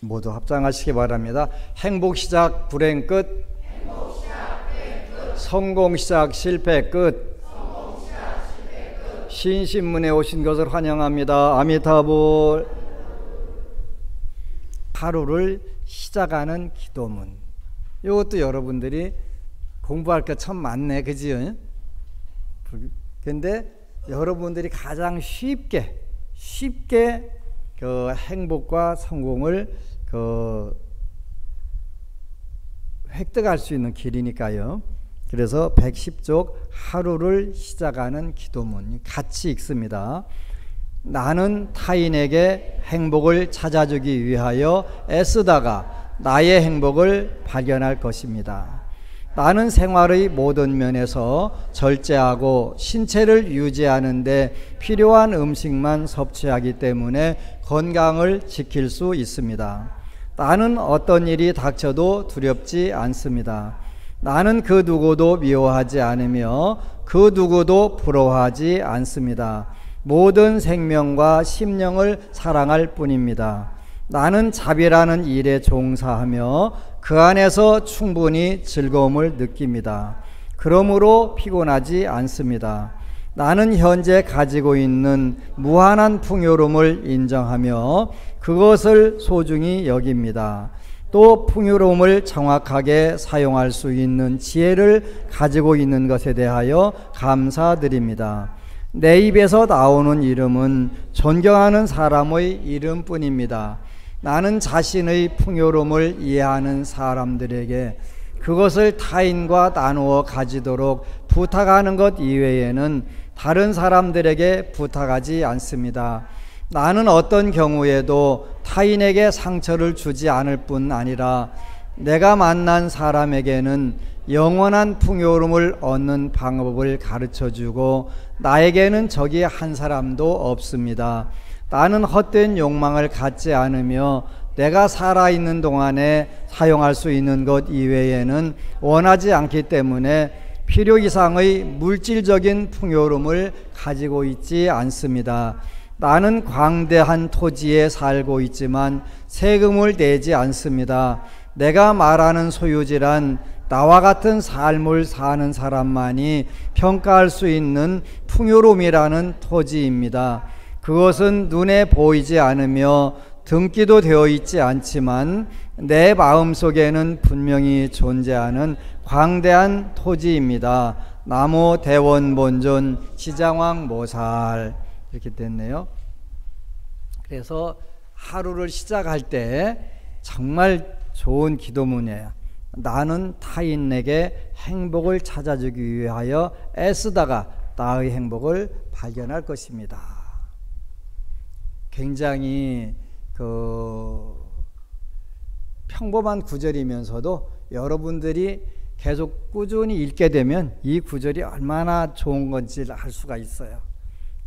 모두 합장하시기 바랍니다. 행복 시작 불행 끝. 성공 시작 실패 끝. 신신문에 오신 것을 환영합니다. 아미타불. 하루를 시작하는 기도문. 이것도 여러분들이 공부할 게 참 많네, 그지요? 근데 여러분들이 가장 쉽게 쉽게 그 행복과 성공을 그 획득할 수 있는 길이니까요. 그래서 110쪽 하루를 시작하는 기도문 같이 읽습니다. 나는 타인에게 행복을 찾아주기 위하여 애쓰다가 나의 행복을 발견할 것입니다. 나는 생활의 모든 면에서 절제하고 신체를 유지하는데 필요한 음식만 섭취하기 때문에 건강을 지킬 수 있습니다. 나는 어떤 일이 닥쳐도 두렵지 않습니다. 나는 그 누구도 미워하지 않으며 그 누구도 부러워하지 않습니다. 모든 생명과 심령을 사랑할 뿐입니다. 나는 자비라는 일에 종사하며 그 안에서 충분히 즐거움을 느낍니다. 그러므로 피곤하지 않습니다. 나는 현재 가지고 있는 무한한 풍요로움을 인정하며 그것을 소중히 여깁니다. 또 풍요로움을 정확하게 사용할 수 있는 지혜를 가지고 있는 것에 대하여 감사드립니다. 내 입에서 나오는 이름은 존경하는 사람의 이름뿐입니다. 나는 자신의 풍요로움을 이해하는 사람들에게 그것을 타인과 나누어 가지도록 부탁하는 것 이외에는 다른 사람들에게 부탁하지 않습니다. 나는 어떤 경우에도 타인에게 상처를 주지 않을 뿐 아니라 내가 만난 사람에게는 영원한 풍요로움을 얻는 방법을 가르쳐 주고 나에게는 적이 한 사람도 없습니다. 나는 헛된 욕망을 갖지 않으며 내가 살아있는 동안에 사용할 수 있는 것 이외에는 원하지 않기 때문에 필요 이상의 물질적인 풍요로움을 가지고 있지 않습니다. 나는 광대한 토지에 살고 있지만 세금을 내지 않습니다. 내가 말하는 소유지란 나와 같은 삶을 사는 사람만이 평가할 수 있는 풍요로움이라는 토지입니다. 그것은 눈에 보이지 않으며 등기도 되어 있지 않지만 내 마음 속에는 분명히 존재하는 광대한 토지입니다. 나무 대원 본존 시장왕 모살 이렇게 됐네요. 그래서 하루를 시작할 때 정말 좋은 기도문이에요. 나는 타인에게 행복을 찾아주기 위하여 애쓰다가 나의 행복을 발견할 것입니다. 굉장히 그 평범한 구절이면서도 여러분들이 계속 꾸준히 읽게 되면 이 구절이 얼마나 좋은 건지 알 수가 있어요.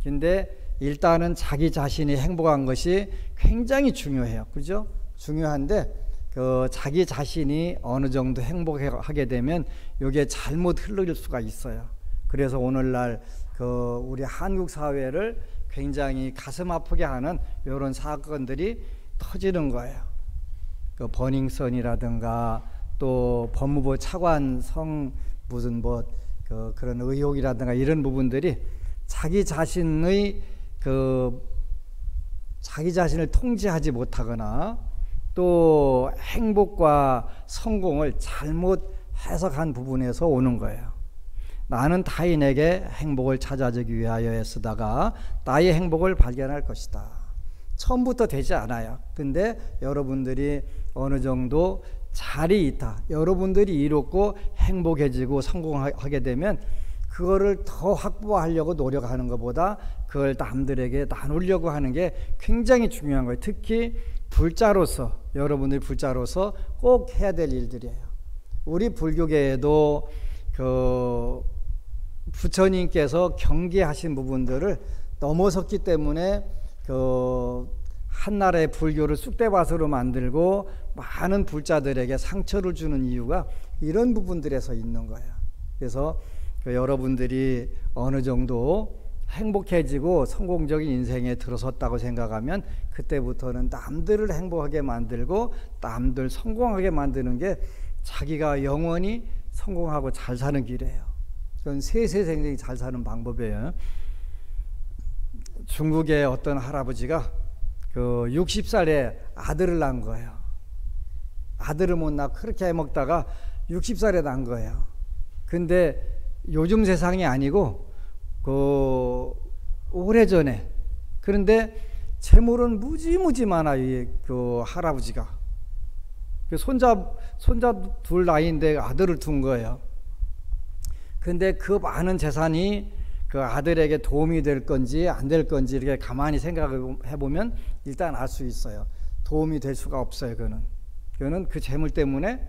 근데 일단은 자기 자신이 행복한 것이 굉장히 중요해요. 그죠? 중요한데 그 자기 자신이 어느 정도 행복하게 되면 이게 잘못 흐를 수가 있어요. 그래서 오늘날 그 우리 한국 사회를 굉장히 가슴 아프게 하는 이런 사건들이 터지는 거예요. 그 버닝썬이라든가 또 법무부 차관 성 무슨 뭐 그 그런 의혹이라든가 이런 부분들이 자기 자신의 그 자기 자신을 통제하지 못하거나 또 행복과 성공을 잘못 해석한 부분에서 오는 거예요. 나는 타인에게 행복을 찾아주기 위하여 애쓰다가 나의 행복을 발견할 것이다. 처음부터 되지 않아요. 근데 여러분들이 어느 정도 자리 있다. 여러분들이 이롭고 행복해지고 성공하게 되면 그거를 더 확보하려고 노력하는 것보다 그걸 남들에게 나누려고 하는 게 굉장히 중요한 거예요. 특히 불자로서 여러분들 불자로서 꼭 해야 될 일들이에요. 우리 불교계에도 그 부처님께서 경계하신 부분들을 넘어섰기 때문에 그 한나라의 불교를 쑥대밭으로 만들고 많은 불자들에게 상처를 주는 이유가 이런 부분들에서 있는 거예요. 그래서 그 여러분들이 어느 정도 행복해지고 성공적인 인생에 들어섰다고 생각하면 그때부터는 남들을 행복하게 만들고 남들 성공하게 만드는 게 자기가 영원히 성공하고 잘 사는 길이에요. 그건 세세생생이 잘 사는 방법이에요. 중국의 어떤 할아버지가 그 60살에 아들을 낳은 거예요. 아들을 못 낳고 그렇게 해먹다가 60살에 낳은 거예요. 근데 요즘 세상이 아니고 그 오래전에 그런데 재물은 무지무지 많아 이그 할아버지가 그 손자 손자 둘 나이인데 아들을 둔 거예요. 근데 그 많은 재산이 그 아들에게 도움이 될 건지 안 될 건지 이렇게 가만히 생각해 보면 일단 알 수 있어요. 도움이 될 수가 없어요. 그는 그는 그 재물 때문에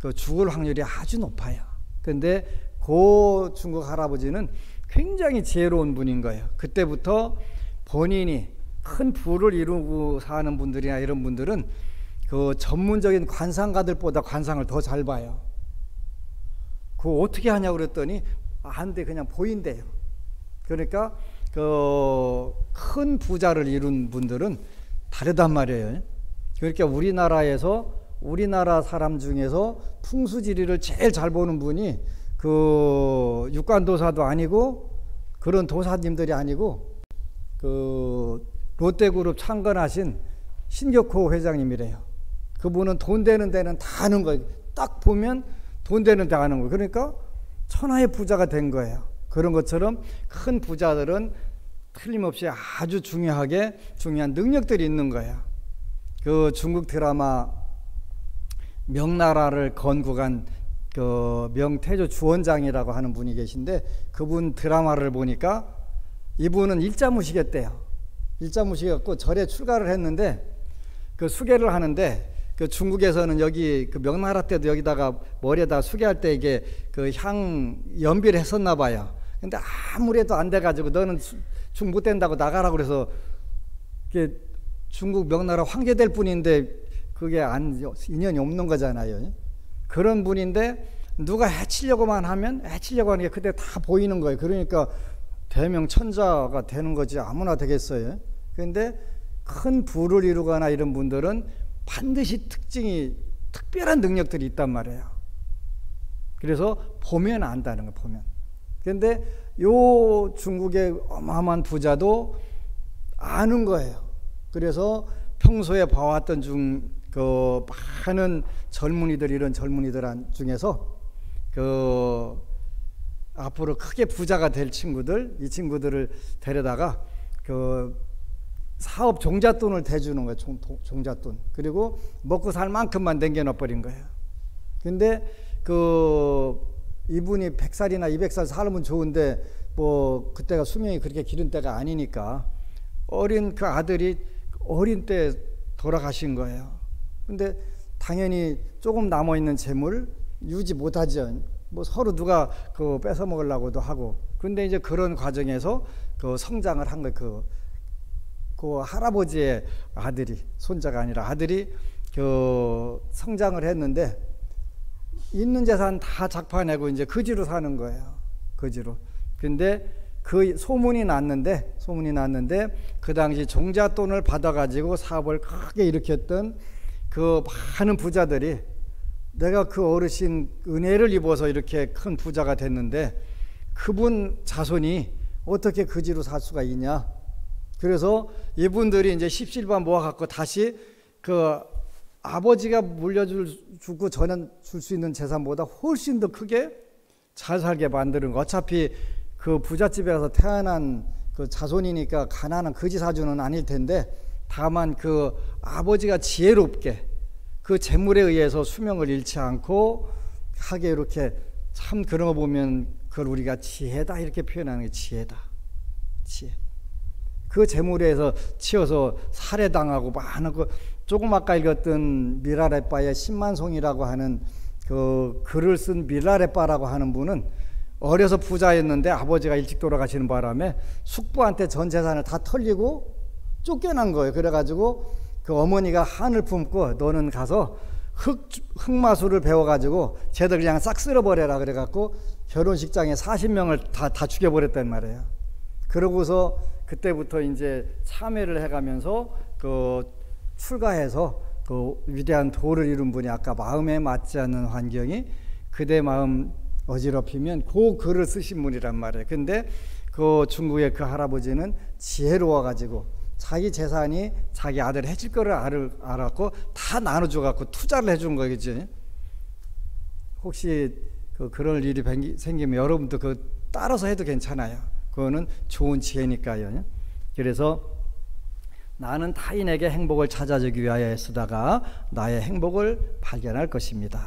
그 죽을 확률이 아주 높아요. 근데 고 중국 할아버지는 굉장히 지혜로운 분인 거예요. 그때부터 본인이 큰 부를 이루고 사는 분들이나 이런 분들은 그 전문적인 관상가들보다 관상을 더 잘 봐요. 그 어떻게 하냐고 그랬더니 안 돼 그냥 보인대요. 그러니까 그 큰 부자를 이룬 분들은 다르단 말이에요. 그러니까 우리나라에서 우리나라 사람 중에서 풍수지리를 제일 잘 보는 분이 그 육관도사도 아니고 그런 도사님들이 아니고 그 롯데그룹 창건하신 신격호 회장님이래요. 그분은 돈 되는 데는 다 아는 거예요. 딱 보면 돈 되는 데 아는 거예요. 그러니까 천하의 부자가 된 거예요. 그런 것처럼 큰 부자들은 틀림없이 아주 중요하게 중요한 능력들이 있는 거예요. 그 중국 드라마 명나라를 건국한 그 명태조 주원장이라고 하는 분이 계신데 그분 드라마를 보니까 이분은 일자무시겠대요. 일자무시겠고 절에 출가를 했는데 그 수계를 하는데 그 중국에서는 여기 그 명나라 때도 여기다가 머리에다 수계할 때 이게 그 향 연비를 했었나 봐요. 근데 아무래도 안 돼가지고 너는 중못 된다고 나가라 그래서 이게 중국 명나라 황제 될 뿐인데 그게 안 인연이 없는 거잖아요. 그런 분인데 누가 해치려고만 하면 해치려고 하는 게 그때 다 보이는 거예요. 그러니까 대명 천자가 되는 거지 아무나 되겠어요. 그런데 큰 부를 이루거나 이런 분들은 반드시 특징이 특별한 능력들이 있단 말이에요. 그래서 보면 안다는 거 보면. 그런데 요 중국의 어마어마한 부자도 아는 거예요. 그래서 평소에 봐왔던 중 그 많은 젊은이들 이런 젊은이들 중에서 그 앞으로 크게 부자가 될 친구들 이 친구들을 데려다가 그 사업 종잣돈을 대주는 거예요. 종, 종잣돈. 그리고 먹고 살 만큼만 남겨놔 버린 거예요. 근데 그 이분이 100살이나 200살 살면 좋은데 뭐 그때가 수명이 그렇게 기른 때가 아니니까 어린 그 아들이 어린 때 돌아가신 거예요. 근데 당연히 조금 남아 있는 재물 유지 못하죠. 뭐 서로 누가 그 뺏어 먹으려고도 하고. 근데 이제 그런 과정에서 그 성장을 한거 그, 그 할아버지의 아들이 손자가 아니라 아들이 그 성장을 했는데 있는 재산 다 작파내고 이제 거지로 사는 거예요. 거지로. 근데 그 소문이 났는데 소문이 났는데 그 당시 종잣돈을 받아가지고 사업을 크게 일으켰던 그 많은 부자들이 내가 그 어르신 은혜를 입어서 이렇게 큰 부자가 됐는데 그분 자손이 어떻게 그지로 살 수가 있냐. 그래서 이분들이 이제 십실반 모아 갖고 다시 그 아버지가 물려줄 주고 저는 줄수 있는 재산보다 훨씬 더 크게 잘 살게 만드는 거. 어차피 그 부잣집에 가서 태어난 그 자손이니까 가난한 거지 사주는 아닐 텐데 다만 그 아버지가 지혜롭게 그 재물에 의해서 수명을 잃지 않고 하게 이렇게 참 그런 거 보면 그걸 우리가 지혜다 이렇게 표현하는 게 지혜다. 지혜. 그 재물에서 치여서 살해당하고 많은 그 조금 아까 읽었던 미라레빠의 신만송이라고 하는 그 글을 쓴 미라레빠라고 하는 분은 어려서 부자였는데 아버지가 일찍 돌아가시는 바람에 숙부한테 전 재산을 다 털리고 쫓겨난 거예요. 그래가지고 그 어머니가 한을 품고 너는 가서 흑, 흑마술을 배워가지고 쟤들 그냥 싹 쓸어버려라 그래갖고 결혼식장에 40명을 다, 다 죽여버렸단 말이에요. 그러고서 그때부터 이제 참여를 해가면서 그 출가해서 그 위대한 도를 이룬 분이 아까 마음에 맞지 않는 환경이 그대 마음 어지럽히면 그 글을 쓰신 분이란 말이에요. 근데 그 중국의 그 할아버지는 지혜로워 가지고 자기 재산이 자기 아들 해줄 거를 알, 알았고 다 나눠줘 갖고 투자를 해준 거겠지. 혹시 그 그럴 일이 생기면 여러분도 그 따라서 해도 괜찮아요. 그거는 좋은 지혜니까요. 그래서 나는 타인에게 행복을 찾아주기 위하여 쓰다가 나의 행복을 발견할 것입니다.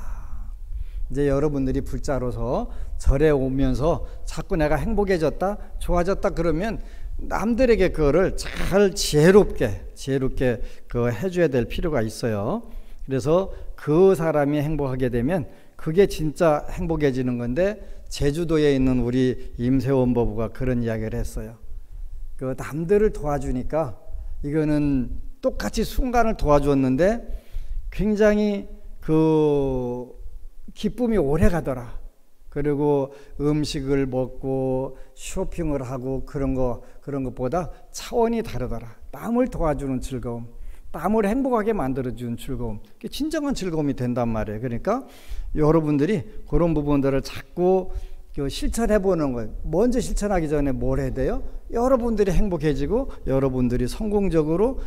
이제 여러분들이 불자로서 절에 오면서 자꾸 내가 행복해졌다, 좋아졌다 그러면 남들에게 그거를 잘 지혜롭게, 지혜롭게 그 해줘야 될 필요가 있어요. 그래서 그 사람이 행복하게 되면 그게 진짜 행복해지는 건데 제주도에 있는 우리 임세원 법부가 그런 이야기를 했어요. 그 남들을 도와주니까 이거는 똑같이 순간을 도와주었는데 굉장히 그 기쁨이 오래 가더라. 그리고 음식을 먹고 쇼핑을 하고 그런 거 그런 것보다 차원이 다르더라. 남을 도와주는 즐거움, 남을 행복하게 만들어주는 즐거움, 진정한 즐거움이 된단 말이에요. 그러니까 여러분들이 그런 부분들을 자꾸 그 실천해 보는 거예요. 먼저 실천하기 전에 뭘 해야 돼요? 여러분들이 행복해지고 여러분들이 성공적으로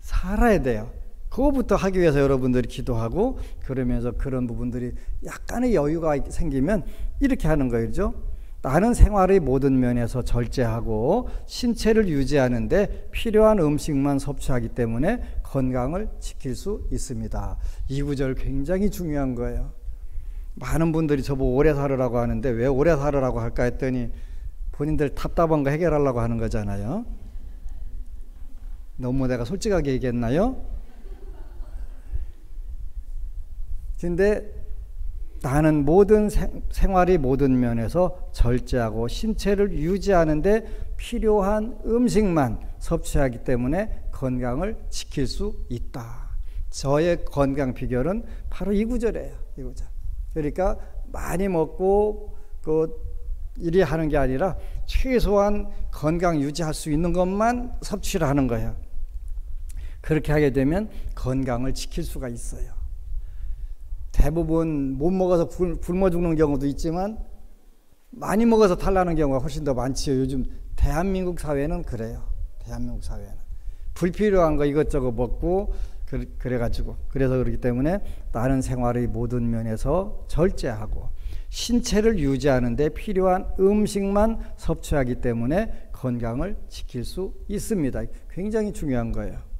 살아야 돼요. 그거부터 하기 위해서 여러분들이 기도하고 그러면서 그런 부분들이 약간의 여유가 생기면 이렇게 하는 거죠. 나는 생활의 모든 면에서 절제하고 신체를 유지하는데 필요한 음식만 섭취하기 때문에 건강을 지킬 수 있습니다. 이 구절 굉장히 중요한 거예요. 많은 분들이 저보고 오래 살으라고 하는데 왜 오래 살으라고 할까 했더니 본인들 답답한 거 해결하려고 하는 거잖아요. 너무 내가 솔직하게 얘기했나요? 근데 나는 모든 생, 생활의 모든 면에서 절제하고 신체를 유지하는데 필요한 음식만 섭취하기 때문에 건강을 지킬 수 있다. 저의 건강 비결은 바로 이 구절이에요. 이 구절. 그러니까 많이 먹고 그 이리 하는 게 아니라 최소한 건강 유지할 수 있는 것만 섭취를 하는 거예요. 그렇게 하게 되면 건강을 지킬 수가 있어요. 대부분 못 먹어서 굶어 죽는 경우도 있지만 많이 먹어서 탈나는 경우가 훨씬 더 많지요. 요즘 대한민국 사회는 그래요. 대한민국 사회는 불필요한 거 이것저것 먹고 그래 가지고 그래서 그렇기 때문에 다른 생활의 모든 면에서 절제하고 신체를 유지하는 데 필요한 음식만 섭취하기 때문에 건강을 지킬 수 있습니다. 굉장히 중요한 거예요.